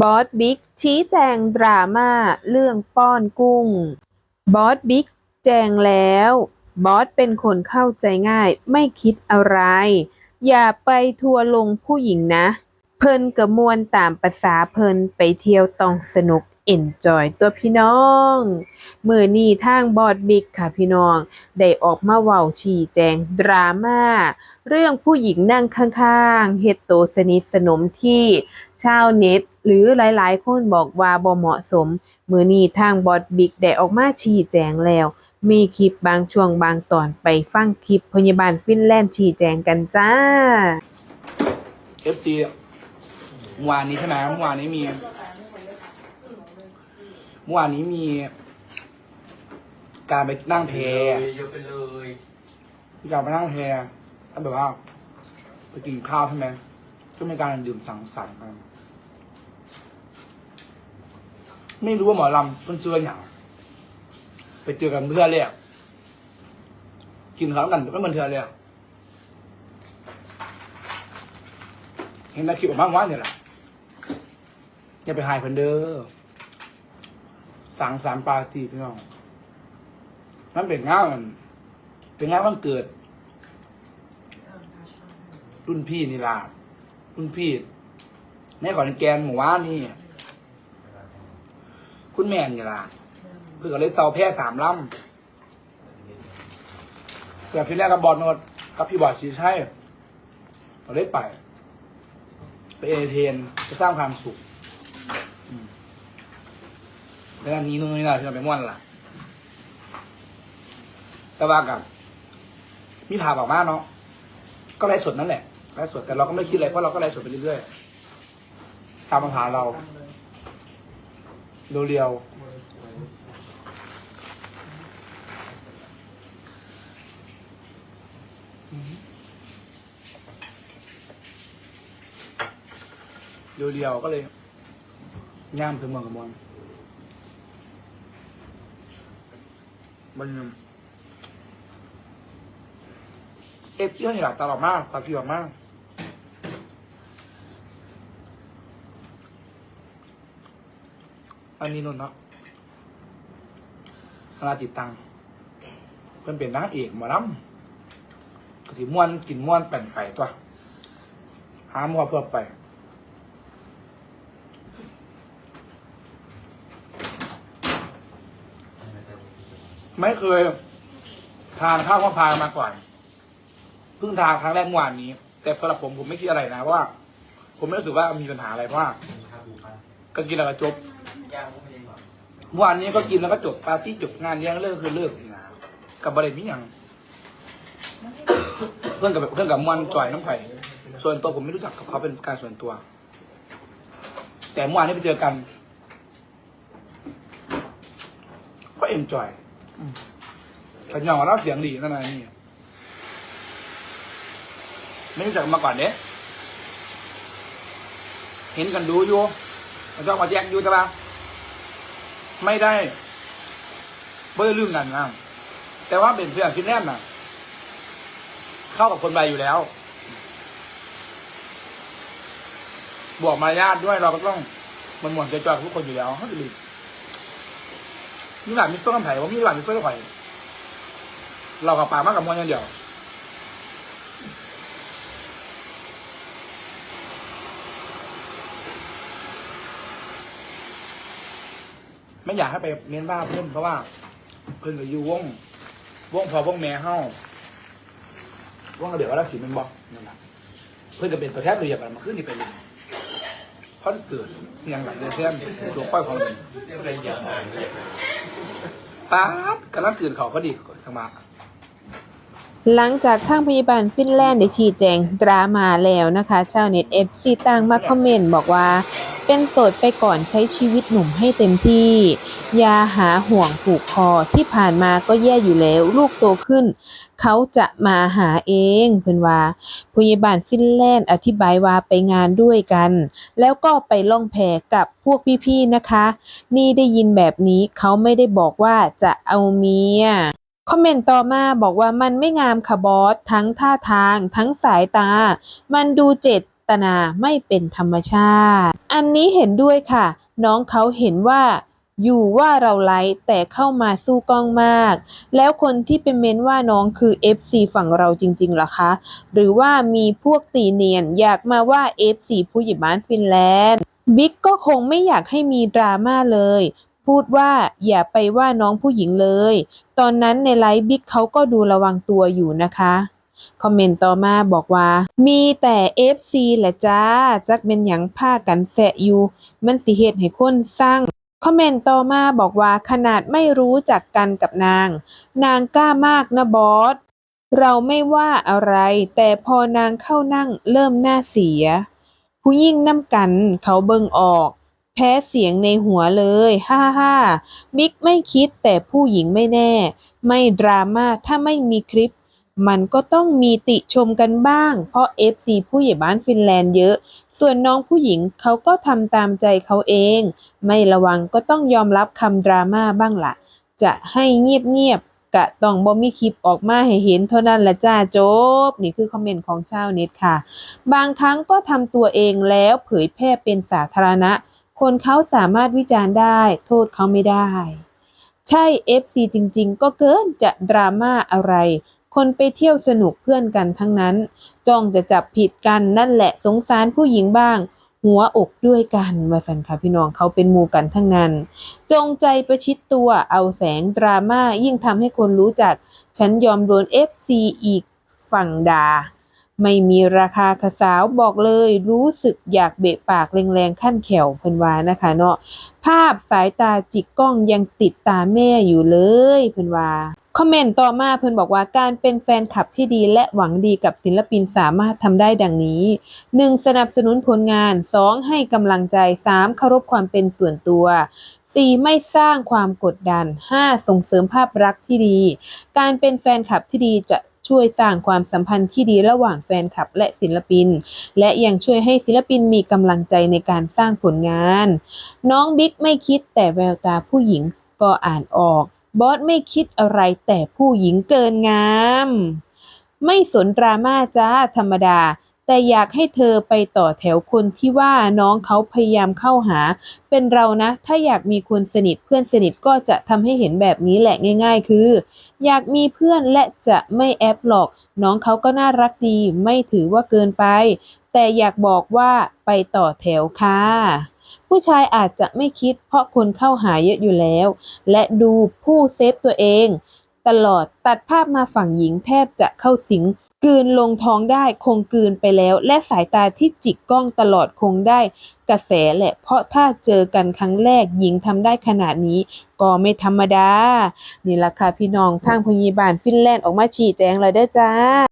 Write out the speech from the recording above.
บอสบิ๊กชี้แจงดราม่าเรื่องป้อนกุ้ง บอสบิ๊กแจงแล้ว บอสเป็นคนเข้าใจง่ายไม่คิดอะไร อย่าไปทัวร์ลงผู้หญิงนะ เพิ่นกระมวลตามภาษาเพิ่นไปเที่ยวต้องสนุก เอ็นจอยตัวพี่น้อง มือนี้ทางบอสบิ๊กค่ะพี่น้อง ได้ออกมาเว้าชี้แจงดราม่า เรื่องผู้หญิงนั่งข้างๆเฮ็ดโตวสนิทสนมที่ชาวเน็ต หรือหลายๆ คนบอกว่าบ่เหมาะสม มือนี้ทางบอสบิ๊กได้ออกมาชี้แจงแล้ว มีคลิปบางช่วงบางตอนไปฟังคลิปพยาบาลฟินแลนด์ชี้แจงกันจ้าเอฟซีเมื่อวานนี้ใช่ไหมเมื่อวานนี้มี เมื่อวานนี้มี การไปนั่งแพเยอะไปเลยมีการไปนั่งแพแล้วแบบว่าไปกินข้าวใช่ไหมก็มีการดื่มสังสรรค์กันไม่รู้ว่าหมอลำเพิ่นเชื่ออย่างไปเจอกันเพื่อนเลยอะกินข้าวกันไม่เหมือนเธอเลยอะเห็นในคลิปออกมาว่าเนี่ยแหละอย่าไปหายเพิ่นเด้อ สั่งสรรปาตีพี่น้องมันเป็นงานเป็นงานวันเกิด รุ่นพี่นี่ล่ะรุ่นพี่ในขอนแกนหมู่บ้านนี่คุณแม่นี่ล่ะเพื่อเลยเซาแพร่สามลำแต่ที่แรกกับบอลนดกับพี่บอดชีใช่เราได้ไป ไปเอเทนไปสร้างความสุข แล้วอันนี้นู่นนี่นะที่เราไปม่วนล่ะ แต่ว่ากับมีผ่าบอกมาเนาะก็ไลฟ์สดนั่นแหละไลฟ์สดแต่เราก็ไม่คิดอะไรเพราะเราก็ไลฟ์สดไปเรื่อยๆตามปัญหาเราเรียวๆเรียวๆก็เลยย่ามถึงเมืองกับมวล มันเอฟที่เขาหลับตลอดมากตาพี่ออกมากอันนี้นนท์เนาะสนาติดตังเพิ่อนเป็นนางเอกหมอลำกสิม่วนกินม่วนแป่นไปตัวหามัวเพื่อไป ไม่เคยทานข้าวข้าวพายมาก่อน เพิ่งทานครั้งแรกเมื่อวานนี้ แต่สำหรับผมผมไม่คิดอะไรนะเพราะว่า ผมไม่รู้สึกว่ามีปัญหาอะไรเพราะว่าก็กินแล้วก็จบเมื่อวานนี้ก็กินแล้วก็จบปาร์ตี้จบงานเลี้ยงเลิกคือเลิกนะกับบริเวณนี้ยังเพื่อนกับเพื่อนกับมวนจ่อยน้ำไผ่ส่วนตัวผมไม่รู้จักกับเขาเป็นการส่วนตัว แต่เมื่อวานนี้ไปเจอกัน ก็เอ็นจอย แต่ยองว่าเราเสียงดีนั่นอะไรนี่ไม่รู้จักมาก่อนเนี้เห็นกันดูอยู่มันต้องมาแยกอยู่แต่ว่าไม่ได้เบื่อลืมกันนะแต่ว่าเป็นเพื่อนฟินแนด์น่ะ เข้ากับคนใบอยู่แล้ว บวกมารยาทด้วยเราก็ต้องมันหมวนใจจอยทุกคนอยู่แล้วเขาจะรีบ มีหลานมิสเตอร์คำไผ่ว่ามีหลานมิสเตอร์ไผ่เรากับป่ามากกับมวนอย่างเดียวไม่อยากให้ไปเม้นบ้าเพื่อนเพราะว่า เพื่อนก็อยู่วงวงพอวงแม่เฮ้าวงระเบียบวัฒนศิลป์เป็นบอกนั่นแหละเพื่อนก็เป็นตัวแทนตัวอย่างกันมาขึ้นนี่เป็นคอนเสิร์ตอยังหลังเดือนเพื่อนตัวค่อยของมัน ป๊าบกำลังตื่นเขาพอดีสมาหวะหลังจากทางพยาบาลฟินแลนด์ได้ชี้แจงดราม่าแล้วนะคะ ชาวเน็ตเอฟซีต่างมาคอมเมนต์บอกว่า เป็นโสดไปก่อนใช้ชีวิตหนุ่มให้เต็มที่ อย่าหาห่วงผูกคอที่ผ่านมาก็แย่อยู่แล้ว ลูกโตขึ้น เขาจะมาหาเองเพิ่อนว่าพยาบาลฟินแลนด์อธิบายว่าไปงานด้วยกัน แล้วก็ไปล่องแพกับพวกพี่ๆนะคะ นี่ได้ยินแบบนี้เขาไม่ได้บอกว่าจะเอาเมียคอมเมนต์ต่อมาบอกว่ามันไม่งามค่ะบอสทั้งท่าทาง ทั้งสายตา มันดูเจ็ด ตนาไม่เป็นธรรมชาติ อันนี้เห็นด้วยค่ะ น้องเขาเห็นว่า อยู่ว่าเราไลฟ์แต่เข้ามาสู้กล้องมาก แล้วคนที่เป็นเมนว่าน้องคือ FC ฝั่งเราจริงๆหรอคะ หรือว่ามีพวกตีเนียนอยากมาว่า FC ผู้ใหญ่บ้านฟินแลนด์บิ๊กก็คงไม่อยากให้มีดราม่าเลย พูดว่าอย่าไปว่าน้องผู้หญิงเลย ตอนนั้นในไลฟ์บิ๊กเขาก็ดูระวังตัวอยู่นะคะ คอมเมนต์ต่อมาบอกว่า มีแต่ FC แหละจ้า จักเป็นหยังผ้ากันแสะอยู่ มันสิเหตุให้คนสร้างคอมเมนต์ต่อมาบอกว่าขนาดไม่รู้จักกันกับนาง นางกล้ามากนะบอส เราไม่ว่าอะไร แต่พอนางเข้านั่งเริ่มหน้าเสีย ผู้ยิ่งน้ำกันเขาเบิ่งออก แพ้เสียงในหัวเลย ฮ่าฮ่าบิ๊กไม่คิดแต่ผู้หญิงไม่แน่ ไม่ดราม่าถ้าไม่มีคลิป มันก็ต้องมีติชมกันบ้าง เพราะ FC ผู้ใหญ่บ้านฟินแลนด์เยอะ ส่วนน้องผู้หญิงเขาก็ทำตามใจเขาเอง ไม่ระวังก็ต้องยอมรับคำดราม่าบ้างละ่ะ จะให้เงียบๆกะต้องบ่มีคลิปออกมาให้เห็นเท่านั้นละจ้าจบ นี่คือคอมเมนต์ของชาวเน็ตค่ะ บางครั้งก็ทำตัวเองแล้วเผยแพร่เป็นสาธารณะ คนเขาสามารถวิจารณ์ได้ โทษเขาไม่ได้ ใช่ FC จริง ๆ ก็เกินจะดราม่าอะไร คนไปเที่ยวสนุกเพื่อนกันทั้งนั้น จ้องจะจับผิดกันนั่นแหละสงสารผู้หญิงบ้าง หัวอกด้วยกันว่าสันค่ะพี่น้องเขาเป็นหมู่กันทั้งนั้น จงใจประชิดตัวเอาแสงดราม่ายิ่งทำให้คนรู้จัก ฉันยอมโดน FC อีกฝั่งดาไม่มีราคาขสาวบอกเลยรู้สึกอยากเบะปากแรงๆขั้นแขวเพิ่นวานะคะเนาะภาพสายตาจิกกล้องยังติดตาแม่อยู่เลยเพิ่นว่า คอมเมนต์ต่อมาเพิ่นบอกว่าการเป็นแฟนคลับที่ดีและหวังดีกับศิลปินสามารถทำได้ดังนี้ 1. สนับสนุนผลงาน 2. ให้กำลังใจ 3. เคารพความเป็นส่วนตัว 4. ไม่สร้างความกดดัน 5. ส่งเสริมภาพลักษณ์ที่ดี การเป็นแฟนคลับที่ดีจะช่วยสร้างความสัมพันธ์ที่ดีระหว่างแฟนคลับและศิลปิน และยังช่วยให้ศิลปินมีกำลังใจในการสร้างผลงาน น้องบิ๊กไม่คิดแต่แววตาผู้หญิงก็อ่านออก บอสไม่คิดอะไรแต่ผู้หญิงเกินงาม ไม่สนดราม่าจ้าธรรมดา แต่อยากให้เธอไปต่อแถวคนที่ว่าน้องเขาพยายามเข้าหา เป็นเรานะ ถ้าอยากมีคนสนิทเพื่อนสนิทก็จะทำให้เห็นแบบนี้แหละง่าย ๆ คือ อยากมีเพื่อนและจะไม่แอบหลอก น้องเขาก็น่ารักดี ไม่ถือว่าเกินไป แต่อยากบอกว่าไปต่อแถวค่ะ ผู้ชายอาจจะไม่คิดเพราะคนเข้าหาเยอะอยู่แล้ว และดูผู้เซฟตัวเอง ตลอดตัดภาพมาฝั่งหญิงแทบจะเข้าสิงกืนลงท้องได้คงกืนไปแล้ว และสายตาที่จิกกล้องตลอดคงได้ กระแสแหละ เพราะถ้าเจอกันครั้งแรกหญิงทำได้ขนาดนี้ ก็ไม่ธรรมดา นี่ละค่ะพี่น้องทางพยาบาลฟินแลนด์ออกมาชี้แจงเลยเด้อจ้า